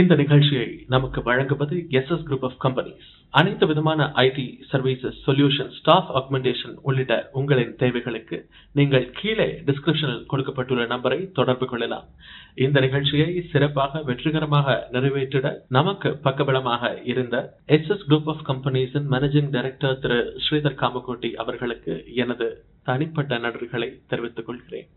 இந்த நிகழ்ச்சியை நமக்கு வழங்குவது S S group of companies அனைத்து விதமான IT services solution staff augmentation உள்ளிட்ட உங்களின் தேவைகளுக்கு நீங்கள் கீழே டிஸ்கிரிப்ஷனில் கொடுக்கப்பட்டுள்ள நம்பரை தொடர்பு கொள்ளலாம். இந்த நிகழ்ச்சியை சிறப்பாக வெற்றிகரமாக நிறைவேற்றிட நமக்கு பக்கபலமாக இருந்த எஸ் எஸ் குரூப் ஆஃப் கம்பெனிஸின் மேனேஜிங் டைரக்டர் திரு ஸ்ரீதர் காமகோட்டி அவர்களுக்கு எனது தனிப்பட்ட நன்றிகளை தெரிவித்துக் கொள்கிறேன்.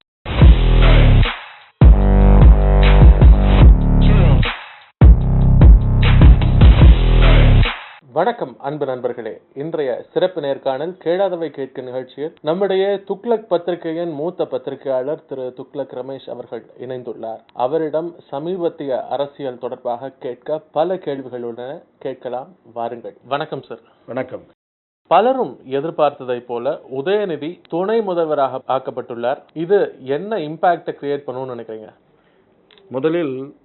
வணக்கம் அன்பு நண்பர்களே. இன்றைய சிறப்பு நேர்காணல் கேளாதவை கேட்கும் நிகழ்ச்சியில் நம்முடைய துக்ளக் பத்திரிகையின் மூத்த பத்திரிகையாளர் திரு துக்ளக் ரமேஷ் அவர்கள் இணைந்துள்ளார். அவரிடம் சமீபத்திய அரசியல் தொடர்பாக கேட்க பல கேள்விகள் உள்ளன. கேட்கலாம் வாருங்கள். வணக்கம் சார் வணக்கம். பலரும் எதிர்பார்த்ததை போல உதயநிதி துணை முதல்வராக ஆக்கப்பட்டுள்ளார். இது என்ன இம்பாக்ட கிரியேட் பண்ணணும்னு நினைக்கிறீங்க? முதலில்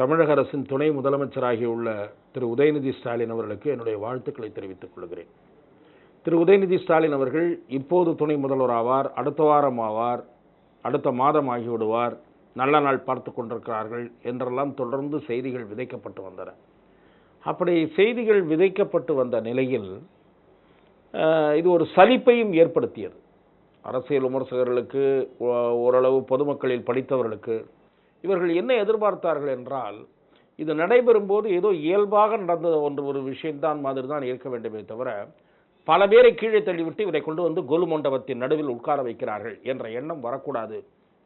தமிழக அரசின் துணை முதலமைச்சராகியுள்ள திரு. உதயநிதி ஸ்டாலின் அவர்களுக்கு என்னுடைய வாழ்த்துக்களை தெரிவித்துக் கொள்கிறேன். திரு. உதயநிதி ஸ்டாலின் அவர்கள் இப்போது துணை முதல்வர் ஆவார் அடுத்த வாரம் ஆவார் அடுத்த மாதம் ஆகிவிடுவார் நல்ல நாள் பார்த்து கொண்டிருக்கிறார்கள் என்றெல்லாம் தொடர்ந்து செய்திகள் விதைக்கப்பட்டு வந்தன. அப்படி செய்திகள் விதைக்கப்பட்டு வந்த நிலையில் இது ஒரு சலிப்பையும் ஏற்படுத்தியது. அரசியல் விமர்சகர்களுக்கு ஓ- ஓரளவு பொதுமக்களில் படித்தவர்களுக்கு இவர்கள் என்ன எதிர்பார்த்தார்கள் என்றால் இது நடைபெறும் போது ஏதோ இயல்பாக நடந்த ஒன்று ஒரு விஷயம்தான் மாதிரி தான் இருக்க வேண்டுமே தவிர பல பேரை கீழே தள்ளிவிட்டு இவரை கொண்டு வந்து கொலு மண்டபத்தின் நடுவில் உட்கார வைக்கிறார்கள் என்ற எண்ணம் வரக்கூடாது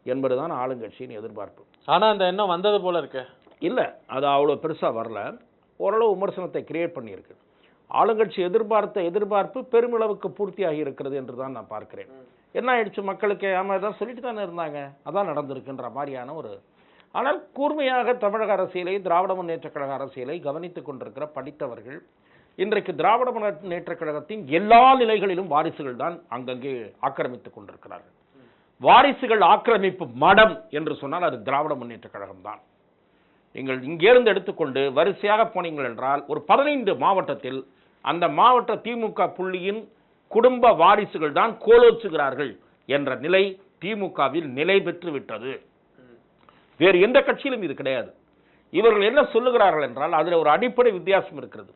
என்பதுதான் ஆளுங்கட்சியின் எதிர்பார்ப்பு. ஆனா அந்த எண்ணம் வந்தது போல இருக்கு. இல்லை அது அவ்வளோ பெருசாக வரல. ஓரளவு விமர்சனத்தை கிரியேட் பண்ணியிருக்கு. ஆளுங்கட்சி எதிர்பார்த்த எதிர்பார்ப்பு பெருமளவுக்கு பூர்த்தியாகி இருக்கிறது என்று தான் நான் பார்க்கிறேன். என்ன ஆயிடுச்சு? மக்களுக்கு ஆமாம் இதான் சொல்லிட்டு தானே இருந்தாங்க. அதான் நடந்திருக்குன்ற மாதிரியான ஒரு ஆனால் கூர்மையாக தமிழக அரசியலை திராவிட முன்னேற்றக் கழக அரசியலை கவனித்துக் கொண்டிருக்கிற படித்தவர்கள் இன்றைக்கு திராவிட முன்னேற்றக் கழகத்தின் எல்லா நிலைகளிலும் வாரிசுகள் தான் அங்கங்கே ஆக்கிரமித்துக் கொண்டிருக்கிறார்கள். வாரிசுகள் ஆக்கிரமிப்பு மடம் என்று சொன்னால் அது திராவிட முன்னேற்றக் கழகம் தான். நீங்கள் இங்கேருந்து எடுத்துக்கொண்டு வரிசையாக போனீங்கள் என்றால் ஒரு பதினைந்து மாவட்டத்தில் அந்த மாவட்ட திமுக புள்ளியின் குடும்ப வாரிசுகள் தான் கோலோச்சுகிறார்கள் என்ற நிலை திமுகவில் நிலை பெற்று விட்டது வேறு எந்த கட்சியிலும் இது கிடையாது. இவர்கள் என்ன சொல்லுகிறார்கள் என்றால் அதில் ஒரு அடிப்படை வித்தியாசம் இருக்கிறது.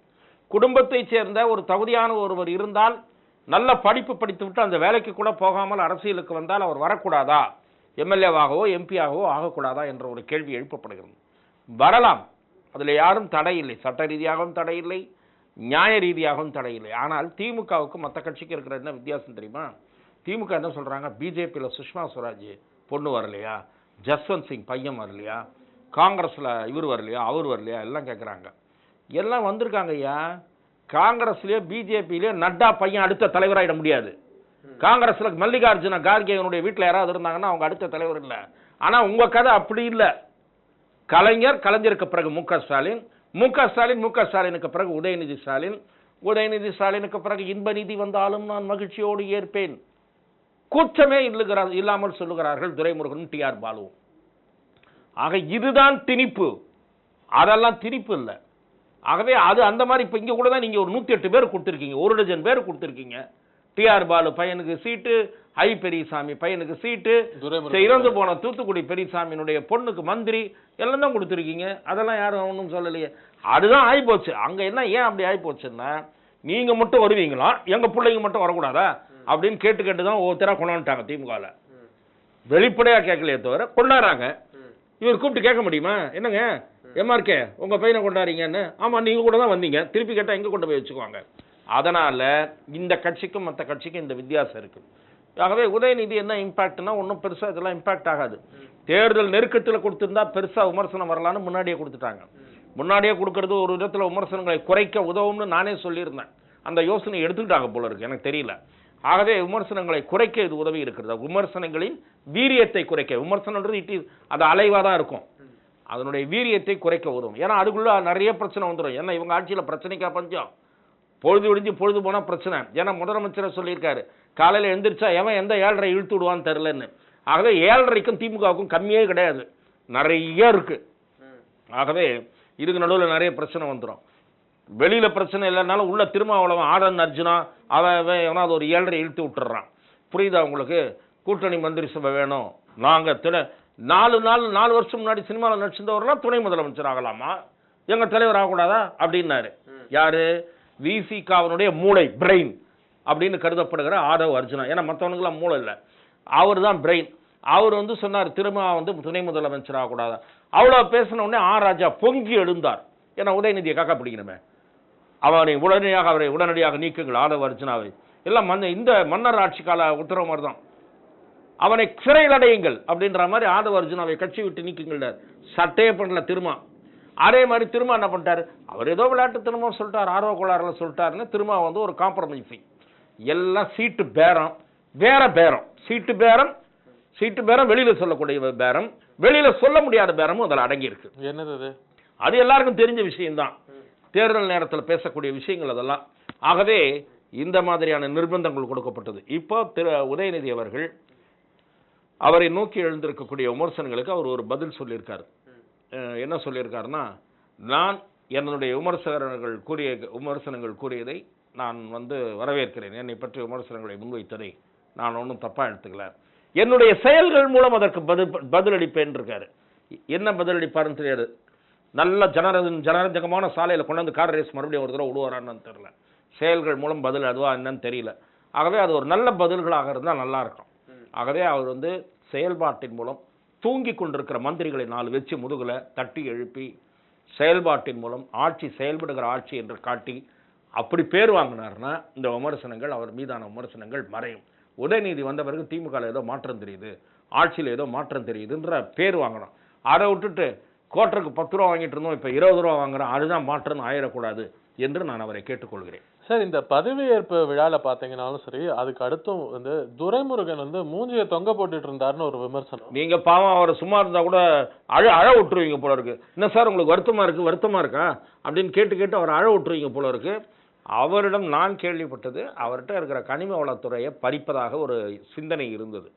குடும்பத்தைச் சேர்ந்த ஒரு தகுதியான ஒருவர் இருந்தால் நல்ல படிப்பு படித்துவிட்டு அந்த வேலைக்கு கூட போகாமல் அரசியலுக்கு வந்தால் அவர் வரக்கூடாதா? எம்எல்ஏவாகவோ எம்பியாகவோ ஆகக்கூடாதா என்ற ஒரு கேள்வி எழுப்பப்படுகிறது. வரலாம். அதில் யாரும் தடை இல்லை சட்ட ரீதியாகவும் தடை இல்லை நியாய ரீதியாகவும் தடை இல்லை ஆனால் திமுகவுக்கு மற்ற கட்சிக்கு இருக்கிற என்ன வித்தியாசம் தெரியுமா? திமுக என்ன சொல்கிறாங்க பிஜேபியில் சுஷ்மா ஸ்வராஜ் பொண்ணு வரலையா? ஜஸ்வந்த் சிங் பையன் வரலையா? காங்கிரஸில் இவர் வரலையா? அவர் வரலையா? எல்லாம் கேட்குறாங்க எல்லாம் வந்திருக்காங்க ஐயா. காங்கிரஸ்லேயே பிஜேபியிலே நட்டா பையன் அடுத்த தலைவராயிட முடியாது. காங்கிரஸில் மல்லிகார்ஜுன கார்கேயனுடைய வீட்டில் யாராவது இருந்தாங்கன்னா அவங்க அடுத்த தலைவர் இல்லை. ஆனால் உங்கள் கதை அப்படி இல்லை. கலைஞர் கலைஞருக்கு பிறகு மு ஸ்டாலின் மு ஸ்டாலின் மு ஸ்டாலினுக்கு பிறகு உதயநிதி ஸ்டாலின் உதயநிதி ஸ்டாலினுக்கு பிறகு இன்ப நிதி வந்தாலும் நான் மகிழ்ச்சியோடு ஏற்பேன். கூச்சமே இல்லுகிறார் இல்லாமல் சொல்லுகிறார்கள் துரைமுருகனும் டி ஆர் பாலுவும் ஆக இதுதான் திணிப்பு. அதெல்லாம் திணிப்பு இல்லை. ஆகவே அது அந்த மாதிரி இப்போ இங்கே கூட தான் நீங்கள் ஒரு நூற்றி எட்டு பேர் கொடுத்துருக்கீங்க. ஒரு டஜன் பேர் கொடுத்துருக்கீங்க. டிஆர் பாலு பையனுக்கு சீட்டு ஐ பெரியசாமி பையனுக்கு சீட்டு இறந்து போன தூத்துக்குடி பெரியசாமியினுடைய பொண்ணுக்கு மந்திரி எல்லாம் தான் கொடுத்துருக்கீங்க. அதெல்லாம் யாரும் ஒன்றும் சொல்லலையே. அதுதான் ஆகிப்போச்சு அங்கே என்ன ஏன் அப்படி ஆகிப்போச்சுன்னா நீங்கள் மட்டும் வருவீங்களா? எங்கள் பிள்ளைங்க மட்டும் வரக்கூடாதா? அப்படின்னு கேட்டு கேட்டு தான் ஒவ்வொருத்தராக கொண்டாந்துட்டாங்க திமுகவில் வெளிப்படையாக கேட்கலையே தவிர கொண்டாடுறாங்க. இவர் கூப்பிட்டு கேட்க முடியுமா? என்னங்க? எம்ஆர்கே உங்க பையனை கொண்டாடுறீங்கன்னு. ஆமா நீங்க கூட தான் வந்தீங்க. திருப்பி கேட்டா எங்க கொண்டு போய் வச்சுக்குவாங்க? அதனால இந்த கட்சிக்கும் மற்ற கட்சிக்கும் இந்த வித்தியாசம் இருக்கு. ஆகவே உதயநிதி என்ன இம்பாக்ட்னா ஒன்றும் பெருசா இதெல்லாம் இம்பாக்ட் ஆகாது. தேர்தல் நெருக்கத்தில் கொடுத்திருந்தா பெருசா விமர்சனம் வரலான்னு முன்னாடியே கொடுத்துட்டாங்க. முன்னாடியே கொடுக்கறது ஒரு விதத்துல விமர்சனங்களை குறைக்க உதவும்னு நானே சொல்லியிருந்தேன். அந்த யோசனை எடுத்துக்கிட்டாங்க போல இருக்கு. எனக்கு தெரியல. ஆகவே விமர்சனங்களை குறைக்க இது உதவி இருக்கிறது. விமர்சனங்களின் வீரியத்தை குறைக்க. விமர்சனன்றது இட் இஸ் அது அலைவாக தான் இருக்கும். அதனுடைய வீரியத்தை குறைக்க உதவும். ஏன்னா அதுக்குள்ள நிறைய பிரச்சனை வந்துடும் ஏன்னா இவங்க ஆட்சியில பிரச்சனைக்கா பஞ்சம்? பொழுது விடிஞ்சு பொழுது போனா பிரச்சனை. ஏன்னா முதலமைச்சரை சொல்லியிருக்காரு காலையில எந்திரிச்சா எவன் எந்த ஏழரை இழுத்து விடுவான்னு தெரிலன்னு ஆகவே ஏழரைக்கும் திமுகவுக்கும் கம்மியே கிடையாது. நிறைய இருக்கு. ஆகவே இதுக்கு நடுவில் நிறைய பிரச்சனை வந்துடும் வெளியில பிரச்சனை இல்லைனாலும் உள்ள திருமாவளவன் ஆதன் அர்ஜுனா அவன் எவனாவது ஒரு ஏழரை இழுத்து விட்டுறான். புரியுதா உங்களுக்கு? கூட்டணி மந்திரி சபை வேணும். நாங்க தின நாலு நாள் நாலு வருஷம் முன்னாடி சினிமாவில் நடிச்சிருந்தவரெல்லாம் துணை முதலமைச்சர் ஆகலாமா? எங்க தலைவர் ஆகக்கூடாதா? அப்படின்னாரு. யாரு? விசிகாவினுடைய மூளை பிரெயின் அப்படின்னு கருதப்படுகிற ஆதவ் அர்ஜுனா. ஏன்னா மற்றவனுக்குலாம் மூளை இல்லை. அவர் தான் பிரெயின் அவர் வந்து சொன்னார் திரும்ப வந்து துணை முதலமைச்சர் ஆகக்கூடாதா? அவ்வளோ பேசின உடனே ஆ ராஜா பொங்கி எழுந்தார். ஏன்னா உதயநிதியை காக்கா பிடிக்கணுமே. அவனை உடனடியாக அவரை உடனடியாக நீக்குங்கள். ஆதவ அர்ஜுனாவை எல்லாம் மன்ன இந்த மன்னர் ஆட்சி கால உத்தரவு மாதிரி தான் அவனை சிறையில் அடையுங்கள் அப்படின்ற மாதிரி ஆதவ அர்ஜுனாவை கட்சி விட்டு நீக்குங்கள். சட்டையே பண்ணல திரும்ப அதே மாதிரி திரும்ப என்ன பண்ணிட்டாரு? அவர் ஏதோ விளையாட்டு திரும்ப சொல்லிட்டார் ஆர்வ கோளாறுல சொல்லிட்டாருன்னு திரும்ப வந்து ஒரு காம்ப்ரமைசிங் எல்லாம் சீட்டு பேரம் வேற பேரம். சீட்டு பேரம் சீட்டு பேரம் வெளியில சொல்லக்கூடிய பேரம். வெளியில சொல்ல முடியாத பேரமும் அதில் அடங்கி இருக்கு என்னது அது எல்லாருக்கும் தெரிஞ்ச விஷயம்தான். தேர்தல் நேரத்தில் பேசக்கூடிய விஷயங்கள் அதெல்லாம். ஆகவே இந்த மாதிரியான நிர்பந்தங்கள் கொடுக்கப்பட்டது. இப்போ திரு உதயநிதி அவர்கள் அவரை நோக்கி எழுந்திருக்கக்கூடிய விமர்சனங்களுக்கு அவர் ஒரு பதில் சொல்லியிருக்காரு. என்ன சொல்லியிருக்காருன்னா நான் என்னுடைய விமர்சகர்கள் கூறிய விமர்சனங்கள் கூறியதை நான் வந்து வரவேற்கிறேன். என்னை பற்றி விமர்சனங்களை முன்வைத்ததை நான் ஒன்றும் தப்பாக எடுத்துக்கல. என்னுடைய செயல்கள் மூலம் அதற்கு பதில் பதிலளிப்பேன் இருக்காரு. என்ன பதிலளிப்பாருன்னு தெரியாது. நல்ல ஜனரஜ ஜனரஞ்சகமான சாலையில் கொண்டு வந்து கார் ரேஸ் மறுபடியும் ஒரு தடவை விடுவாரான்னு தெரில செயல்கள் மூலம் பதில் அதுவாக என்னன்னு தெரியல. ஆகவே அது ஒரு நல்ல பதில்களாக இருந்தால் நல்லா இருக்கும். ஆகவே அவர் வந்து செயல்பாட்டின் மூலம் தூங்கி கொண்டிருக்கிற மந்திரிகளை நாலு வச்சு முதுகில் தட்டி எழுப்பி செயல்பாட்டின் மூலம் ஆட்சி செயல்படுகிற ஆட்சி என்று காட்டி அப்படி பேர் வாங்கினார்னா இந்த விமர்சனங்கள் அவர் மீதான விமர்சனங்கள் மறையும். உதயநிதி வந்த பிறகு திமுக ஏதோ மாற்றம் தெரியுது ஆட்சியில் ஏதோ மாற்றம் தெரியுதுன்ற பேர் வாங்கணும். அதை விட்டுட்டு கோட்டருக்கு பத்து ரூபா வாங்கிட்டு இருந்தோம் இப்போ இருபது ரூபா வாங்குறோம். அதுதான் மாற்றம்னு ஆயிடக்கூடாது என்று நான் அவரை கேட்டுக்கொள்கிறேன். சார் இந்த பதவியேற்பு விழால பாத்தீங்கன்னாலும் சரி அதுக்கு அடுத்தும் வந்து துரைமுருகன் வந்து மூஞ்சிய தொங்க போட்டுட்டு இருந்தாருன்னு ஒரு விமர்சனம். நீங்க பாவம் அவரை சும்மா இருந்தா கூட அழ அழ விட்டுருவீங்க போல இருக்கு. என்ன சார் உங்களுக்கு வருத்தமா இருக்கு? வருத்தமா இருக்கா? அப்படின்னு கேட்டு கேட்டு அவர் அழ விட்டுருவீங்க போல இருக்கு. அவரிடம் நான் கேள்விப்பட்டது அவர்கிட்ட இருக்கிற கனிம வளத்துறையை பறிப்பதாக ஒரு சிந்தனை இருந்தது.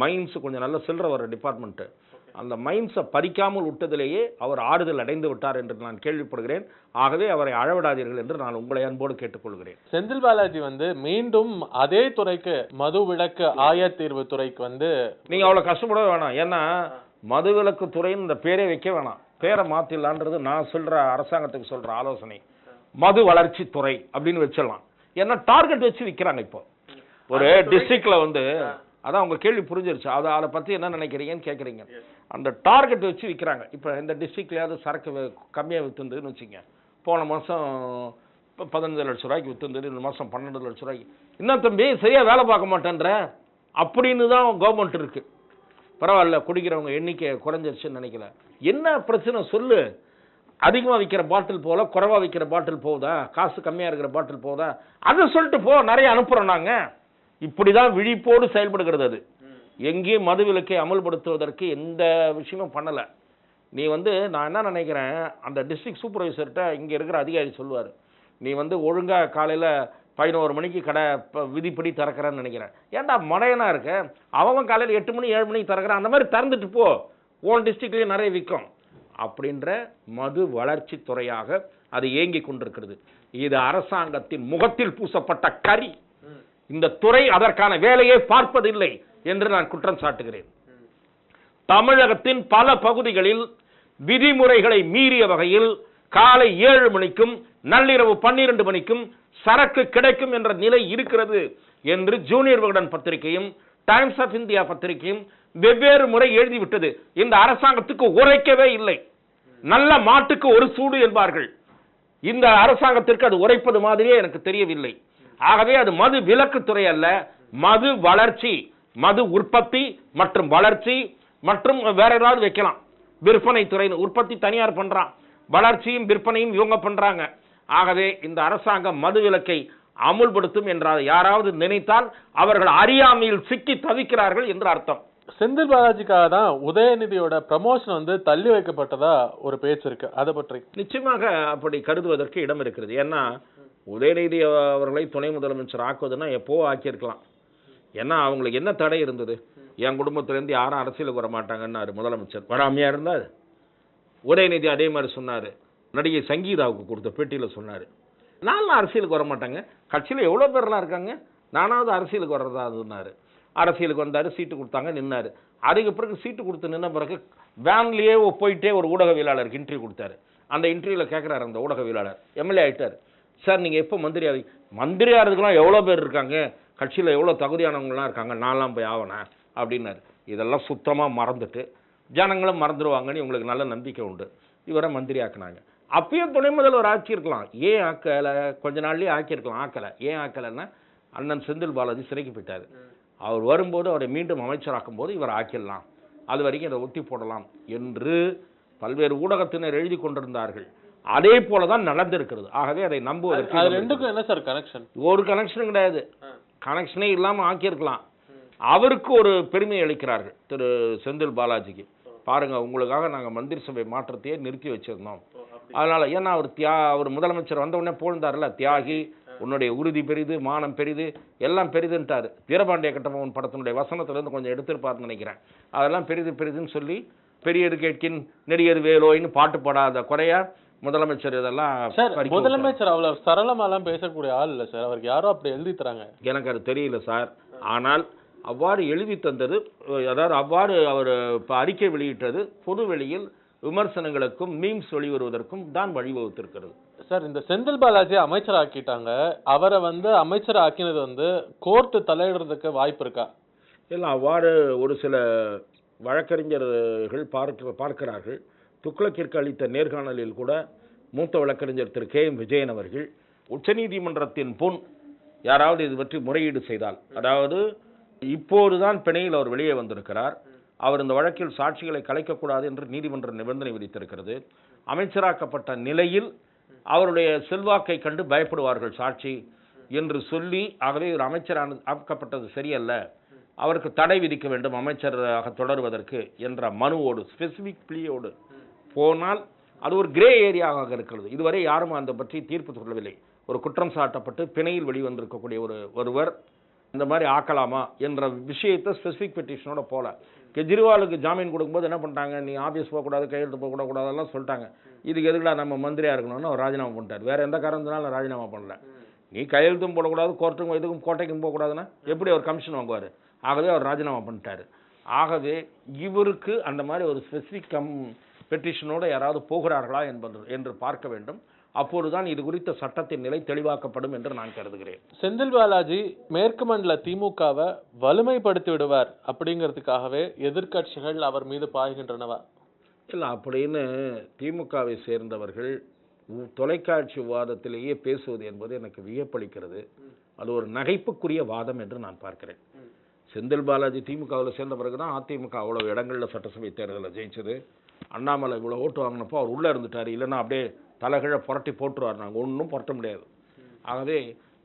மைன்ஸ் கொஞ்சம் நல்ல சில்லற வர டிபார்ட்மெண்ட்டு அந்த மைன்ஸை பறிக்காமல் விட்டதிலேயே அவர் ஆறுதல் அடைந்து விட்டார் என்று நான் கேள்விப்படுகிறேன். ஆகவே அவரை அழவிடாதீர்கள் என்று நான் உங்களை அன்போடு கேட்டுக்கொள்கிறேன். செந்தில் பாலாஜி வந்து மீண்டும் அதே துறைக்கு மது விலக்கு ஆயத்தீர்வு துறைக்கு வந்து நீங்க அவ்வளவு கஷ்டப்படவே வேணாம். ஏன்னா மதுவிலக்கு துறைன்னு இந்த பேரே வைக்க வேணாம். பேரை மாத்திடலான்றது நான் சொல்ற அரசாங்கத்துக்கு சொல்ற ஆலோசனை. மது வளர்ச்சி துறை அப்படின்னு வச்சிடலாம். ஏன்னா டார்கெட் வச்சு விற்கிறாங்க இப்போ. ஒரு டிஸ்ட்ரிக்ட்ல வந்து அதான் உங்க கேள்வி புரிஞ்சிருச்சு. அதை அதை பத்தி என்ன நினைக்கிறீங்கன்னு கேட்குறீங்க அந்த டார்கெட் வச்சு விற்கிறாங்க இப்போ இந்த டிஸ்ட்ரிக்ட்லயாவது சரக்கு வே- கம்மியா வித்துருந்துன்னு வச்சுங்க. போன மாசம் இப்போ பதினஞ்சு லட்ச ரூபாய்க்கு வித்துருந்தது. இந்த மாசம் பன்னெண்டு லட்ச ரூபாய்க்கு. என்ன தம்பி சரியா வேலை பார்க்க மாட்டேன்ற? அப்படின்னு தான் கவர்மெண்ட் இருக்கு. பரவாயில்ல குடிக்கிறவங்க எண்ணிக்கை குறைஞ்சிருச்சுன்னு நினைக்கல. என்ன பிரச்சனை சொல்லு. அதிகமா விற்கிற பாட்டில் போல குறைவா விற்கிற பாட்டில் போகுதா? காசு கம்மியா இருக்கிற பாட்டில் போகுதா? அதை சொல்லிட்டு போ நிறைய அனுப்புறோம் நாங்க. இப்படிதான் விழிப்போடு செயல்படுகிறது அது. எங்கேயும் மது விலக்கை அமல்படுத்துவதற்கு எந்த விஷயமும் பண்ணலை. நீ வந்து நான் என்ன நினைக்கிறேன் அந்த டிஸ்ட்ரிக்ட் சூப்பர்வைசர்கிட்ட இங்கே இருக்கிற அதிகாரி சொல்லுவார். நீ வந்து ஒழுங்காக காலையில் பதினோரு மணிக்கு கடை இப்போ விதிப்படி திறக்கிறேன்னு நினைக்கிறேன். ஏன்டா மடையனா இருக்க? அவன் காலையில் எட்டு மணி ஏழு மணிக்கு திறக்கிறான். அந்த மாதிரி திறந்துட்டு போ. ஓன் டிஸ்ட்ரிக்ட்லேயும் நிறைய விற்கும். அப்படின்ற மது வளர்ச்சி துறையாக அது ஏங்கி கொண்டிருக்கிறது. இது அரசாங்கத்தின் முகத்தில் பூசப்பட்ட கறி. இந்த துறை அதற்கான வேலையை பார்ப்பதில்லை என்று நான் குற்றம் சாட்டுகிறேன். தமிழகத்தின் பல பகுதிகளில் விதிமுறைகளை மீறிய வகையில் காலை ஏழு மணிக்கும் நள்ளிரவு பன்னிரண்டு மணிக்கும் சரக்கு கிடைக்கும் என்ற நிலை இருக்கிறது என்று ஜூனியர் விகடன் பத்திரிகையும் டைம்ஸ் ஆஃப் இந்தியா பத்திரிகையும் வெவ்வேறு முறை எழுதிவிட்டது. இந்த அரசாங்கத்துக்கு உரைக்கவே இல்லை. நல்ல மாட்டுக்கு ஒரு சூடு என்பார்கள். இந்த அரசாங்கத்திற்கு அது உரைப்பது மாதிரியே எனக்கு தெரியவில்லை. ஆகவே அது மது விலக்குத்துறை அல்ல. மது வளர்ச்சி மது உற்பத்தி மற்றும் வளர்ச்சி மற்றும் வேற ஏதாவது வைக்கலாம். விற்பனை துறை உற்பத்தி தனியார் பண்றான். வளர்ச்சியும் விற்பனையும் இவங்க பண்றாங்க. ஆகவே இந்த அரசாங்கம் மது விலக்கை அமுல்படுத்தும் என்றால் யாராவது நினைத்தால் அவர்கள் அறியாமையில் சிக்கி தவிக்கிறார்கள் என்று அர்த்தம். செந்தில் பாலாஜிக்காக தான் உதயநிதியோட ப்ரமோஷன் வந்து தள்ளி வைக்கப்பட்டதா ஒரு பேச்சு இருக்கு. அதை பற்றி. நிச்சயமாக அப்படி கருதுவதற்கு இடம் இருக்கிறது. ஏன்னா உதயநிதி அவர்களை துணை முதலமைச்சர் ஆக்குவதுன்னா எப்போவோ ஆக்கியிருக்கலாம்? ஏன்னா அவங்களுக்கு என்ன தடை இருந்தது? என் குடும்பத்திலேருந்து யாரும் அரசியலுக்கு வர மாட்டாங்கன்னாரு முதலமைச்சர். வராமையாக இருந்தார். உதயநிதி அதே மாதிரி சொன்னார். நடிகை சங்கீதாவுக்கு கொடுத்த பேட்டியில் சொன்னார். நானும் அரசியலுக்கு வர மாட்டாங்க. கட்சியில் எவ்வளோ பேர்லாம் இருக்காங்க? நானாவது அரசியலுக்கு வர்றதா இருந்தார். அரசியலுக்கு வந்தார் சீட்டு கொடுத்தாங்க நின்னார். அதுக்கு பிறகு சீட்டு கொடுத்து நின்ன பிறகு வேன்லேயே போயிட்டே ஒரு ஊடகவியலாளருக்கு இன்டர்வியூ கொடுத்தாரு. அந்த இன்டர்வியூவில் கேட்குறாரு அந்த ஊடகவியலாளர். எம்எல்ஏ ஆயிட்டார். சார் நீங்கள் எப்போ மந்திரி ஆகி மந்திரி ஆகிறதுக்குலாம் எவ்வளோ பேர் இருக்காங்க? கட்சியில் எவ்வளோ தகுதியானவங்களாம் இருக்காங்க? நான்லாம் போய் ஆவனேன் அப்படின்னாரு. இதெல்லாம் சுத்தமாக மறந்துட்டு ஜனங்களும் மறந்துடுவாங்கன்னு உங்களுக்கு நல்ல நம்பிக்கை உண்டு. இவரை மந்திரி ஆக்குனாங்க. அப்பயும் துணை முதல்வர் ஆக்கியிருக்கலாம். ஏன் ஆக்கலை? கொஞ்ச நாள்லேயே ஆக்கியிருக்கலாம். ஆக்கலை. ஏன் ஆக்கலைன்னா அண்ணன் செந்தில் பாலாஜி சிறைக்கு போயிட்டார். அவர் வரும்போது அவரை மீண்டும் அமைச்சராக்கும் போது இவர் ஆக்கிடலாம். அது வரைக்கும் இதை ஒட்டி போடலாம் என்று பல்வேறு ஊடகத்தினர் எழுதி கொண்டிருந்தார்கள். அதே போல தான் நடந்திருக்கிறது. ஆகவே அதை நம்புவதற்கு அது. ரெண்டுக்கும் என்ன சார் கனெக்ஷன் ஒரு கனெக்ஷனும் கிடையாது. கனெக்ஷனே இல்லாமல் ஆக்கியிருக்கலாம். அவருக்கு ஒரு பெருமை அளிக்கிறார்கள் திரு செந்தில் பாலாஜிக்கு. பாருங்க உங்களுக்காக நாங்கள் மந்திரி சபை மாற்றத்தையே நிறுத்தி வச்சிருந்தோம். அதனால ஏன்னா அவர் தியா அவர் முதலமைச்சர் வந்த உடனே போழ்ந்தார்ல தியாகி உன்னுடைய உறுதி பெரிது மானம் பெரிது எல்லாம் பெரிதுன்ட்டாரு. வீரபாண்டிய கட்டபொம்மன் படத்தினுடைய வசனத்திலிருந்து கொஞ்சம் எடுத்திருப்பாருன்னு நினைக்கிறேன். அதெல்லாம் பெரிது பெரிதுன்னு சொல்லி பெரியது கேட்கின் நெடியது வேலோயின்னு பாட்டு பாடாத குறையா முதலமைச்சர் இதெல்லாம் சார். முதலமைச்சர் அவ்வளவு சரளமாலாம் பேசக்கூடிய ஆள் இல்ல சார். அவருக்கு யாரோ அப்படி எழுதி தராங்க. எனக்கு அது தெரியல சார். ஆனால் அவ்வாறு எழுதி தந்தது அதாவது அவ்வாறு அவர் இப்போ அறிக்கை வெளியிட்டது பொது வெளியில் விமர்சனங்களுக்கும் மீம்ஸ் வெளிவருவதற்கும் தான் வழிவகுத்திருக்கிறது. சார் இந்த செந்தில் பாலாஜி அமைச்சர் ஆக்கிட்டாங்க அவரை வந்து அமைச்சர் ஆக்கினது வந்து கோர்ட்டு தலையிடுறதுக்கு வாய்ப்பு இருக்கா? இல்லை அவ்வாறு ஒரு சில வழக்கறிஞர்கள் பார்க்க பார்க்கிறார்கள். துக்ளக்கிற்கு அளித்த நேர்காணலில் கூட மூத்த வழக்கறிஞர் திரு கே எம் விஜயன் அவர்கள் உச்சநீதிமன்றத்தின் பொன் யாராவது இது பற்றி முறையீடு செய்தால்? அதாவது இப்போதுதான் பிணையில் அவர் வெளியே வந்திருக்கிறார். அவர் இந்த வழக்கில் சாட்சிகளை கலைக்கக்கூடாது என்று நீதிமன்ற நிபந்தனை விதித்திருக்கிறது. அமைச்சராக்கப்பட்ட நிலையில் அவருடைய செல்வாக்கை கண்டு பயப்படுவார்கள் சாட்சி என்று சொல்லி ஆகவே ஒரு அமைச்சரான ஆக்கப்பட்டது சரியல்ல. அவருக்கு தடை விதிக்க வேண்டும் அமைச்சராக தொடருவதற்கு என்ற மனுவோடு ஸ்பெசிஃபிக் பிளியோடு போனால் அது ஒரு கிரே ஏரியாவாக இருக்கிறது. இதுவரை யாரும் அந்த பற்றி தீர்ப்பு சொல்லவில்லை. ஒரு குற்றம் சாட்டப்பட்டு பிணையில் வெளிவந்திருக்கக்கூடிய ஒரு ஒருவர் இந்த மாதிரி ஆக்கலாமா என்ற விஷயத்தை ஸ்பெசிஃபிக் பெட்டிஷனோட போல. கெஜ்ரிவாலுக்கு ஜாமீன் கொடுக்கும்போது என்ன பண்ணிட்டாங்க? நீ ஆஃபீஸ் போகக்கூடாது கையெழுத்து போகக்கூடாதெல்லாம் சொல்லிட்டாங்க. இதுக்கு எதுக்குடா நம்ம மந்திரியாக இருக்கணும்னு அவர் ராஜினாமா பண்ணிட்டார். வேறு எந்த காரணத்தினாலும் ராஜினாமா பண்ணல. நீ கையெழுத்தும் போடக்கூடாது கோர்ட்டுக்கும் இதுக்கும் கோட்டைக்கும் போகக்கூடாதுன்னா எப்படி அவர் கமிஷன் வாங்குவார்? ஆகவே அவர் ராஜினாமா பண்ணிட்டார். ஆகவே இவருக்கு அந்த மாதிரி ஒரு ஸ்பெசிஃபிக் கம் பெட்டிஷனோட யாராவது போகிறார்களா என்பது என்று பார்க்க வேண்டும். அப்பொழுதுதான் இது குறித்த சட்டத்தின் நிலை தெளிவாக்கப்படும் என்று நான் கருதுகிறேன். செந்தில் பாலாஜி மேற்கு மண்டல திமுகவை வலிமைப்படுத்தி விடுவார் அப்படிங்கிறதுக்காகவே எதிர்க்கட்சிகள் அவர் மீது பாய்கின்றனவா? இல்லை அப்படின்னு திமுகவை சேர்ந்தவர்கள் தொலைக்காட்சி விவாதத்திலேயே பேசுவது என்பது எனக்கு வியப்பளிக்கிறது. அது ஒரு நகைப்புக்குரிய வாதம் என்று நான் பார்க்கிறேன். செந்தில் பாலாஜி திமுகவில் சேர்ந்த பிறகு தான் அதிமுக அவ்வளோ இடங்களில் சட்டசபை தேர்தலில் ஜெயிச்சது. அண்ணாமலை இவ்வளோ ஓட்டு வாங்கினப்போ அவர் உள்ளே இருந்துட்டார். இல்லைன்னா அப்படியே தலைகீழ புரட்டி போட்டுருவார். நாங்கள் ஒன்றும் புரட்ட முடியாது. ஆகவே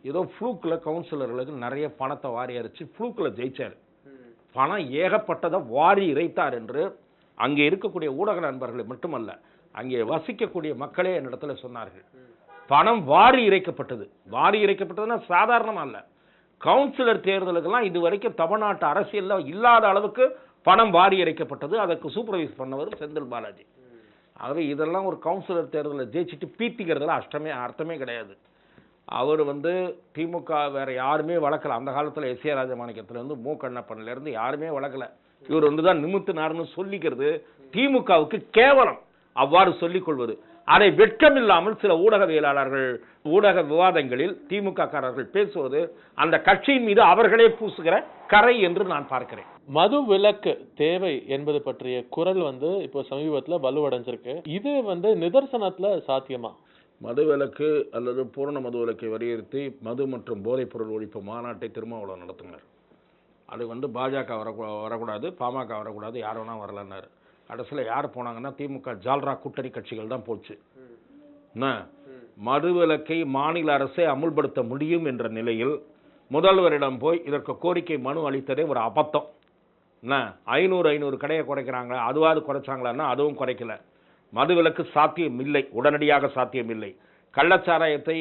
ஏதோ ஃப்ளூக்கில் கவுன்சிலர்களுக்கு நிறைய பணத்தை வாரி அரைச்சு ஃப்ளூக்கில் ஜெயித்தார் பணம் ஏகப்பட்டதை வாரி இறைத்தார் என்று அங்கே இருக்கக்கூடிய ஊடக நண்பர்களை மட்டுமல்ல அங்கே வசிக்கக்கூடிய மக்களே என்னிடத்துல சொன்னார்கள். பணம் வாரி இறைக்கப்பட்டது. வாரி இறைக்கப்பட்டதுன்னா சாதாரணமா அல்ல கவுன்சிலர் தேர்தலுக்கெல்லாம் இது வரைக்கும் தமிழ்நாட்டு அரசியலில் இல்லாத அளவுக்கு பணம் வாரி இறைக்கப்பட்டது. அதற்கு சூப்பர்வைஸ் பண்ணவர் செந்தில் பாலாஜி. ஆகவே இதெல்லாம் ஒரு கவுன்சிலர் தேர்தலில் ஜெயிச்சுட்டு பீத்திக்கிறதுல அஷ்டமே அர்த்தமே கிடையாது. அவர் வந்து திமுக வேறு யாருமே வளர்க்கல. அந்த காலத்தில் எஸ் ஏ ராஜமாணிக்கத்துலேருந்து மு கண்ணப்பன்லேருந்து யாருமே வளர்க்கல. இவர் வந்து தான் நிமித்தினார்னு சொல்லிக்கிறது. திமுகவுக்கு கேவலம். அவ்வாறு சொல்லிக்கொள்வது அதை வெட்கமில்லாமல் சில ஊடகவியலாளர்கள் ஊடக விவாதங்களில் திமுக காரர்கள் பேசுவது அந்த கட்சியின் மீது அவர்களே பூசுகிற கரை என்று நான் பார்க்கிறேன். மது விலக்கு தேவை என்பது பற்றிய குரல் வந்து இப்போ சமீபத்துல வலுவடைஞ்சிருக்கு. இது வந்து நிதர்சனத்துல சாத்தியமா? மதுவிலக்கு அல்லது பூரண மதுவிலக்கை வலியுறுத்தி மது மற்றும் போதைப்பொருள் ஒழிப்பு மாநாட்டை திருமாவளவன் நடத்துனார். அது வந்து பாஜக வர வரக்கூடாது பாமக வரக்கூடாது யார் வேணா வரலன்னாரு. கடைசியில் யார் போனாங்கன்னா திமுக ஜால்ரா கூட்டணி கட்சிகள் தான் போச்சு. என்ன? மதுவிலக்கை மாநில அரசே அமுல்படுத்த முடியும் என்ற நிலையில் முதல்வரிடம் போய் இதற்கு கோரிக்கை மனு அளித்ததே ஒரு அபத்தம். என்ன? ஐநூறு ஐநூறு கடையை குறைக்கிறாங்களா அதுவாது குறைச்சாங்களான்னா அதுவும் குறைக்கல. மதுவிலக்கு சாத்தியம் இல்லை உடனடியாக சாத்தியம் இல்லை கள்ளச்சாராயத்தை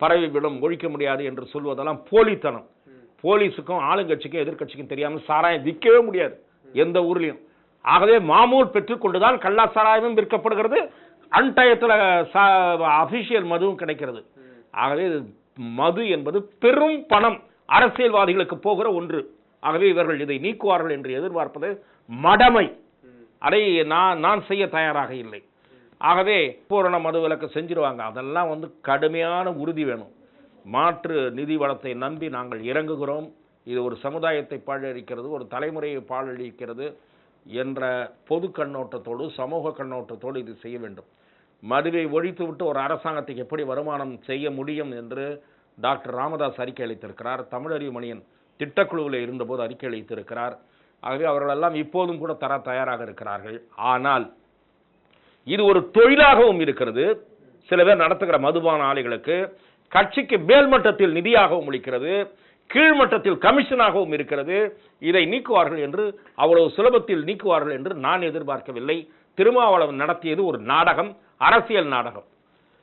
பரவிவிடும் ஒழிக்க முடியாது என்று சொல்வதெல்லாம் போலித்தனம். போலீஸுக்கும் ஆளுங்கட்சிக்கும் எதிர்க்கட்சிக்கும் தெரியாமல் சாராயம் விற்கவே முடியாது. எந்த ஊர்லயும். ஆகவே மாமூல் பெற்றுக்கொண்டுதான் கல்லா சாராயமும் விற்கப்படுகிறது. அன்டயத்தில் அபிஷியல் மதுவும் கிடைக்கிறது. ஆகவே மது என்பது பெரும் பணம். அரசியல்வாதிகளுக்கு போகிற ஒன்று. ஆகவே இவர்கள் இதை நீக்குவார்கள் என்று எதிர்பார்ப்பது மடமை. அதை நான் நான் செய்ய தயாராக இல்லை. ஆகவே பூரண மதுவிலக்கு செஞ்சிருவாங்க. அதெல்லாம் வந்து கடுமையான உறுதி வேணும். மாற்று நிதி வளத்தை நம்பி நாங்கள் இறங்குகிறோம். இது ஒரு சமுதாயத்தை பாழழிக்கிறது ஒரு தலைமுறையை பாழழிக்கிறது என்ற பொது கண்ணோட்டத்தோடு சமூக கண்ணோட்டத்தோடு இது செய்ய வேண்டும். மதுவை ஒழித்துவிட்டு ஒரு அரசாங்கத்துக்கு எப்படி வருமானம் செய்ய முடியும் என்று டாக்டர் ராமதாஸ் அறிக்கை அளித்திருக்கிறார். தமிழறிவு மணியன் திட்டக்குழுவில் இருந்தபோது அறிக்கை அளித்திருக்கிறார். ஆகவே அவர்களெல்லாம் இப்போதும் கூட தர தயாராக இருக்கிறார்கள். ஆனால் இது ஒரு தொழிலாகவும் இருக்கிறது. சில பேர் நடத்துகிற மதுபான ஆலைகளுக்கு கட்சிக்கு மேல்மட்டத்தில் நிதியாகவும் இருக்கிறது கீழ்மட்டத்தில் கமிஷனாகவும் இருக்கிறது. இதை நீக்குவார்கள் என்று அவ்வளவு சுலபத்தில் நீக்குவார்கள் என்று நான் எதிர்பார்க்கவில்லை. திருமாவளவன் நடத்தியது ஒரு நாடகம் அரசியல் நாடகம்.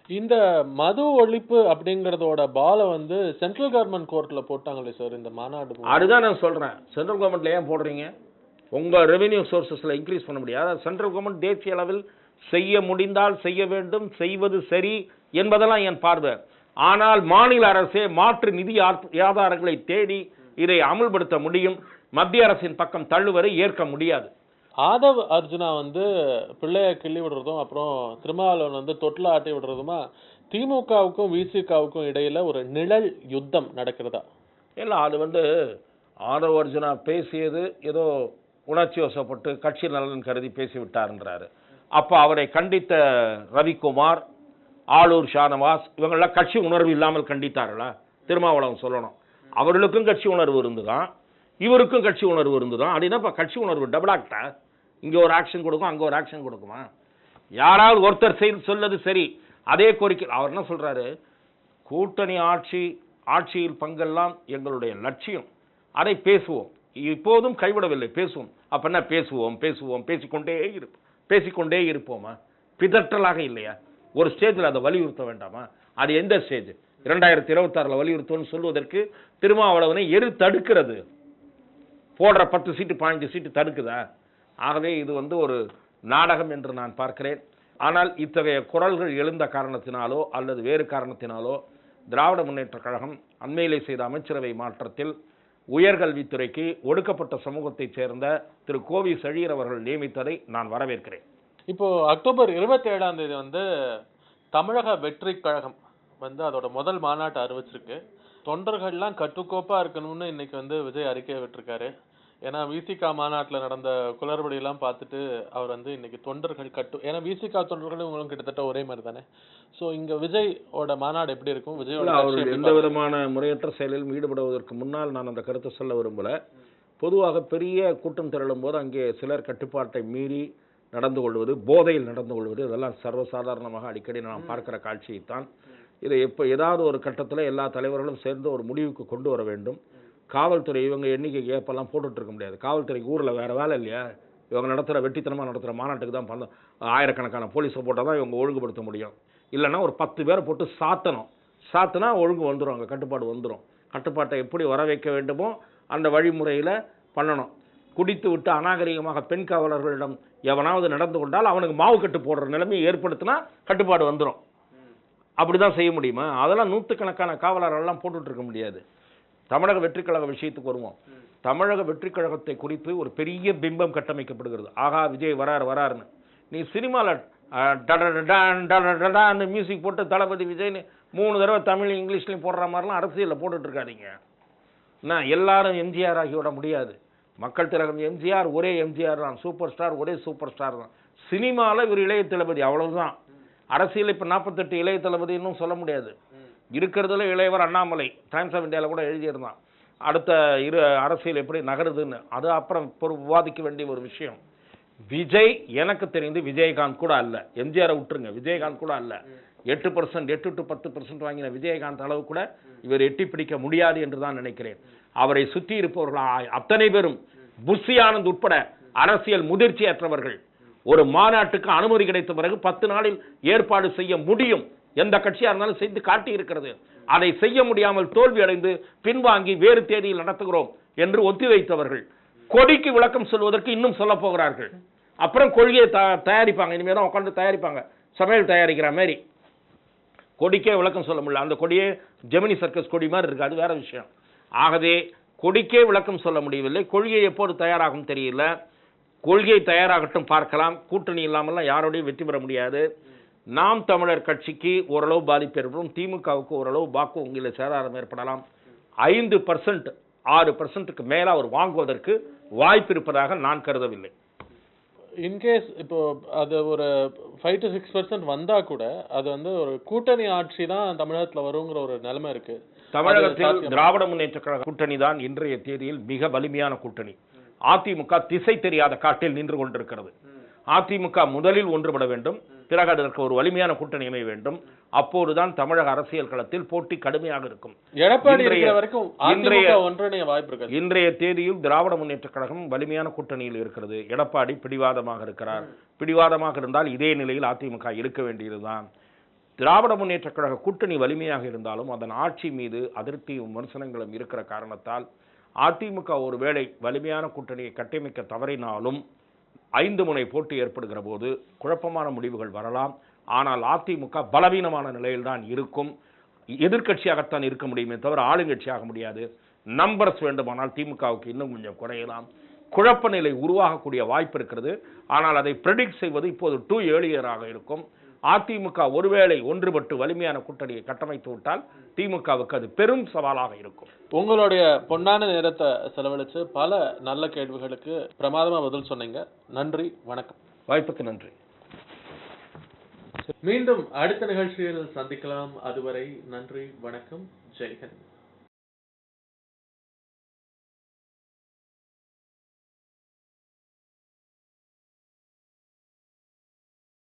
இந்த மது ஒழிப்பு அப்படிங்கறதோட பால வந்து சென்ட்ரல் கவர்மெண்ட் கோர்ட்ல போட்டாங்களே சார் இந்த மாநாடு. அதுதான் நான் சொல்றேன். சென்ட்ரல் கவர்மெண்ட்ல ஏன் போடுறீங்க? உங்க ரெவென்யூ சோர்சஸ்ல இன்க்ரீஸ் பண்ண முடியாது. சென்ட்ரல் கவர்மெண்ட் தேசிய அளவில் செய்ய முடிந்தால் செய்ய வேண்டும் செய்வது சரி என்பதெல்லாம் என் பார்வை. ஆனால் மாநில அரசே மாற்று நிதி ஆதாரங்களை தேடி இதை அமுல்படுத்த முடியும். மத்திய அரசின் பக்கம் தள்ளுவதை ஏற்க முடியாது. ஆதவ் அர்ஜுனா வந்து பிள்ளைய கிள்ளி விடுறதும் அப்புறம் திருமாவளவன் வந்து தொட்டில ஆட்டி விடுறதுமா திமுகவுக்கும் விசிகாவுக்கும் இடையில ஒரு நிழல் யுத்தம் நடக்கிறதா? இல்லை அது வந்து ஆதவ அர்ஜுனா பேசியது ஏதோ உணர்ச்சி வசப்பட்டு கட்சி நலன் கருதி பேசிவிட்டார்ன்றாரு. அப்போ அவரை கண்டித்த ரவிக்குமார் ஆளூர் ஷானவாஸ் இவங்கெல்லாம் கட்சி உணர்வு இல்லாமல் கண்டித்தார்களா? திருமாவளவன் சொல்லணும். அவர்களுக்கும் கட்சி உணர்வு இருந்துதான் இவருக்கும் கட்சி உணர்வு இருந்துதான். அப்படின்னா இப்போ கட்சி உணர்வு டபுள் ஆக்டா இங்கே ஒரு ஆக்ஷன் கொடுக்கும் அங்கே ஒரு ஆக்ஷன் கொடுக்குமா? யாராவது ஒருத்தர் செய்து சொல்லது சரி அதே கோரிக்கை. அவர் என்ன சொல்றாரு? கூட்டணி ஆட்சி ஆட்சியில் பங்கெல்லாம் எங்களுடைய லட்சியம். அதை பேசுவோம். இப்போதும் கைவிடவில்லை பேசுவோம். அப்போ என்ன பேசுவோம் பேசுவோம் பேசிக்கொண்டே இருப்போம். பேசிக்கொண்டே இருப்போமா? பிதற்றலாக இல்லையா? ஒரு ஸ்டேஜில் அதை வலியுறுத்த வேண்டாமா? அது எந்த ஸ்டேஜ்? இரண்டாயிரத்தி இருபத்தாறில் வலியுறுத்தும்னு சொல்வதற்கு திருமாவளவனை எரு தடுக்கிறது. போடுற பத்து சீட்டு பதினஞ்சு சீட்டு தடுக்குதா? ஆகவே இது வந்து ஒரு நாடகம் என்று நான் பார்க்கிறேன். ஆனால் இத்தகைய குரல்கள் எழுந்த காரணத்தினாலோ அல்லது வேறு காரணத்தினாலோ திராவிட முன்னேற்றக் கழகம் அண்மையிலே செய்த அமைச்சரவை மாற்றத்தில் உயர்கல்வித்துறைக்கு ஒடுக்கப்பட்ட சமூகத்தைச் சேர்ந்த திரு. கோவி செழியர் அவர்கள் நியமித்ததை நான் வரவேற்கிறேன். இப்போ அக்டோபர் இருபத்தி ஏழாம் தேதி வந்து தமிழக வெற்றி கழகம் வந்து அதோட முதல் மாநாட்டை அறிவிச்சிருக்கு. தொண்டர்கள்லாம் கட்டுக்கோப்பா இருக்கணும்னு இன்னைக்கு வந்து விஜய் அறிக்கை விட்டிருக்காரு. ஏன்னா விசிகா மாநாட்டுல நடந்த குளறுபடி எல்லாம் பார்த்துட்டு அவர் வந்து இன்னைக்கு தொண்டர்கள் கட்டு ஏன்னா விசிகா தொண்டர்களும் இவங்களும் கிட்டத்தட்ட ஒரே மாதிரி தானே. சோ இங்க விஜயோட மாநாடு எப்படி இருக்கும்? விஜயோட எப்படி எந்த விதமான முறையற்ற செயலிலும் ஈடுபடுவதற்கு முன்னால் நான் அந்த கருத்தை சொல்ல விரும்பல. பொதுவாக பெரிய கூட்டம் திரளும் போது அங்கே சிலர் கட்டுப்பாட்டை மீறி நடந்து கொள்வது போதையில் நடந்து கொள்வது இதெல்லாம் சர்வசாதாரணமாக அடிக்கடி நாம் பார்க்கிற காட்சியைத்தான். இதை எப்போ ஏதாவது ஒரு கட்டத்தில் எல்லா தலைவர்களும் சேர்ந்து ஒரு முடிவுக்கு கொண்டு வர வேண்டும். காவல்துறை இவங்க எண்ணிக்கை ஏப்பெல்லாம் போட்டுட்டு இருக்க முடியாது. காவல்துறைக்கு ஊரில் வேற வேலை இல்லையா? இவங்க நடத்துகிற வெட்டித்தனமாக நடத்துகிற மாநாட்டுக்கு தான் பல ஆயிரக்கணக்கான போலீஸை போட்டால் தான் இவங்க ஒழுங்குபடுத்த முடியும். இல்லைன்னா ஒரு பத்து பேரை போட்டு சாத்தணும். சாத்துனா ஒழுங்கு வந்துடும் அங்கே கட்டுப்பாடு வந்துடும் கட்டுப்பாட்டை எப்படி வர வைக்க வேண்டுமோ அந்த வழிமுறையில் பண்ணணும். குடித்து விட்டு அநாகரிகமாக பெண் காவலர்களிடம் எவனாவது நடந்து கொண்டால் அவனுக்கு மாவு கட்டு போடுற நிலைமையை ஏற்படுத்தினா கட்டுப்பாடு வந்துடும் அப்படி தான் செய்ய முடியுமா? அதெல்லாம் நூற்றுக்கணக்கான காவலர்கள்லாம் போட்டுட்ருக்க முடியாது. தமிழக வெற்றிக்கழக விஷயத்துக்கு வருவோம். தமிழக வெற்றிக்கழகத்தை குறித்து ஒரு பெரிய பிம்பம் கட்டமைக்கப்படுகிறது. ஆகா விஜய் வராரு வராருன்னு நீ சினிமாவில் அந்த மியூசிக் போட்டு தளபதி விஜய்னு மூணு தடவை தமிழ் இங்கிலீஷ்லையும் போடுற மாதிரிலாம் அரசியலில் போட்டுட்ருக்காதீங்க நான் என்ன எல்லாரும் எம்ஜிஆர் ஆகிவிட முடியாது. மக்கள் திலகம் எம்ஜிஆர் ஒரே எம்ஜிஆர் தான். சூப்பர் ஸ்டார் ஒரே சூப்பர் ஸ்டார் தான். சினிமாவில் இவர் இளைய தளபதி அவ்வளவுதான். அரசியல் இப்போ நாற்பத்தெட்டு இளைய தளபதி இன்னும் சொல்ல முடியாது. இருக்கிறதுல இளையவர் அண்ணாமலை டைம்ஸ் ஆஃப் இந்தியாவில் கூட எழுதியிருந்தான். அடுத்த இரு அரசியல் எப்படி நகருதுன்னு அது அப்புறம் பொறு விவாதிக்க வேண்டிய ஒரு விஷயம். விஜய் எனக்கு தெரிந்து விஜயகாந்த் கூட அல்ல. எம்ஜிஆரை விட்டுருங்க விஜயகாந்த் கூட அல்ல. எட்டு பர்சன்ட் எட்டு டு பத்து பர்சன்ட் வாங்கின விஜயகாந்த் அளவு கூட இவர் எட்டி பிடிக்க முடியாது என்று தான் நினைக்கிறேன். அவரை சுற்றி இருப்பவர்கள் அத்தனை பேரும் புஷி ஆனந்த் உட்பட அரசியல் முதிர்ச்சியற்றவர்கள் ஒரு மாநாட்டுக்கு அனுமதி கிடைத்த பிறகு பத்து நாளில் ஏற்பாடு செய்ய முடியும். எந்த கட்சியா இருந்தாலும் செய்து காட்டி இருக்கிறது. அதை செய்ய முடியாமல் தோல்வி அடைந்து பின்வாங்கி வேறு தேதியில் நடத்துகிறோம் என்று ஒத்திவைத்தவர்கள். கொடிக்கு விளக்கம் சொல்வதற்கு இன்னும் சொல்ல போகிறார்கள். அப்புறம் கொள்கையை த- தயாரிப்பாங்க. இனிமேல் தான் உட்காந்து தயாரிப்பாங்க. சமையல் தயாரிக்கிற மாதிரி. கொடிக்கே விளக்கம் சொல்ல முடியல. அந்த கொடியே ஜெமினி சர்க்கஸ் கொடி மாதிரி இருக்காது அது வேற விஷயம். ஆகவே கொடிக்கே விளக்கம் சொல்ல முடியவில்லை. கொள்கை எப்போது தயாராகும் தெரியல. கொள்கை தயாராகட்டும் பார்க்கலாம். கூட்டணி இல்லாமல்லாம் யாரோடையும் வெற்றி பெற முடியாது. நாம் தமிழர் கட்சிக்கு ஓரளவு பாதிப்பு ஏற்படும். திமுகவுக்கு ஓரளவு வாக்கு உங்களில் சேதாரம் ஏற்படலாம். ஐந்து பர்சன்ட் ஆறு பர்சன்ட்டுக்கு மேலே அவர் வாங்குவதற்கு வாய்ப்பு இருப்பதாக நான் கருதவில்லை. இன்கேஸ் இப்போ அது ஒரு ஃபைவ் டு சிக்ஸ் பர்சன்ட் வந்தால் கூட அது வந்து ஒரு கூட்டணி ஆட்சி தான் தமிழகத்தில் வருங்கிற ஒரு நிலைமை இருக்குது தமிழகத்தில்? திராவிட முன்னேற்ற கழக கூட்டணி தான் இன்றைய தேதியில் மிக வலிமையான கூட்டணி. அதிமுக திசை தெரியாத காட்டில் நின்று கொண்டிருக்கிறது. அதிமுக முதலில் ஒன்றுபட வேண்டும். பிறகு அதற்கு ஒரு வலிமையான கூட்டணி அமைய வேண்டும். அப்போதுதான் தமிழக அரசியல் களத்தில் போட்டி கடுமையாக இருக்கும். எடப்பாடி இன்றைய தேதியில் திராவிட முன்னேற்ற கழகம் வலிமையான கூட்டணியில் இருக்கிறது. எடப்பாடி பிடிவாதமாக இருக்கிறார். பிடிவாதமாக இருந்தால் இதே நிலையில் அதிமுக இருக்க வேண்டியதுதான். திராவிட முன்னேற்ற கழக கூட்டணி வலிமையாக இருந்தாலும் அதன் ஆட்சி மீது அதிருப்தியும் விமர்சனங்களும் இருக்கிற காரணத்தால் அதிமுக ஒருவேளை வலிமையான கூட்டணியை கட்டமைக்க தவறினாலும் ஐந்து முனை போட்டி ஏற்படுகிற போது குழப்பமான முடிவுகள் வரலாம். ஆனால் அதிமுக பலவீனமான நிலையில்தான் இருக்கும். எதிர்க்கட்சியாகத்தான் இருக்க முடியுமே தவிர ஆளுங்கட்சியாக முடியாது. நம்பர்ஸ் வேண்டுமானால் திமுகவுக்கு இன்னும் கொஞ்சம் குறையலாம். குழப்ப நிலை உருவாகக்கூடிய வாய்ப்பு இருக்கிறது. ஆனால் அதை ப்ரெடிக்ட் செய்வது இப்போது டூ ஏழியராக இருக்கும். அதிமுக ஒருவேளை ஒன்றுபட்டு வலிமையான கூட்டணியை கட்டமைத்து விட்டால் திமுகவுக்கு அது பெரும் சவாலாக இருக்கும். உங்களுடைய பொன்னான நேரத்தை செலவழிச்சு பல நல்ல கேள்விகளுக்கு பிரமாதமா பதில் சொன்னீங்க. நன்றி வணக்கம். வாய்ப்புக்கு நன்றி. மீண்டும் அடுத்த நிகழ்ச்சியில் சந்திக்கலாம். அதுவரை நன்றி வணக்கம். ஜெய்ஹிந்த்.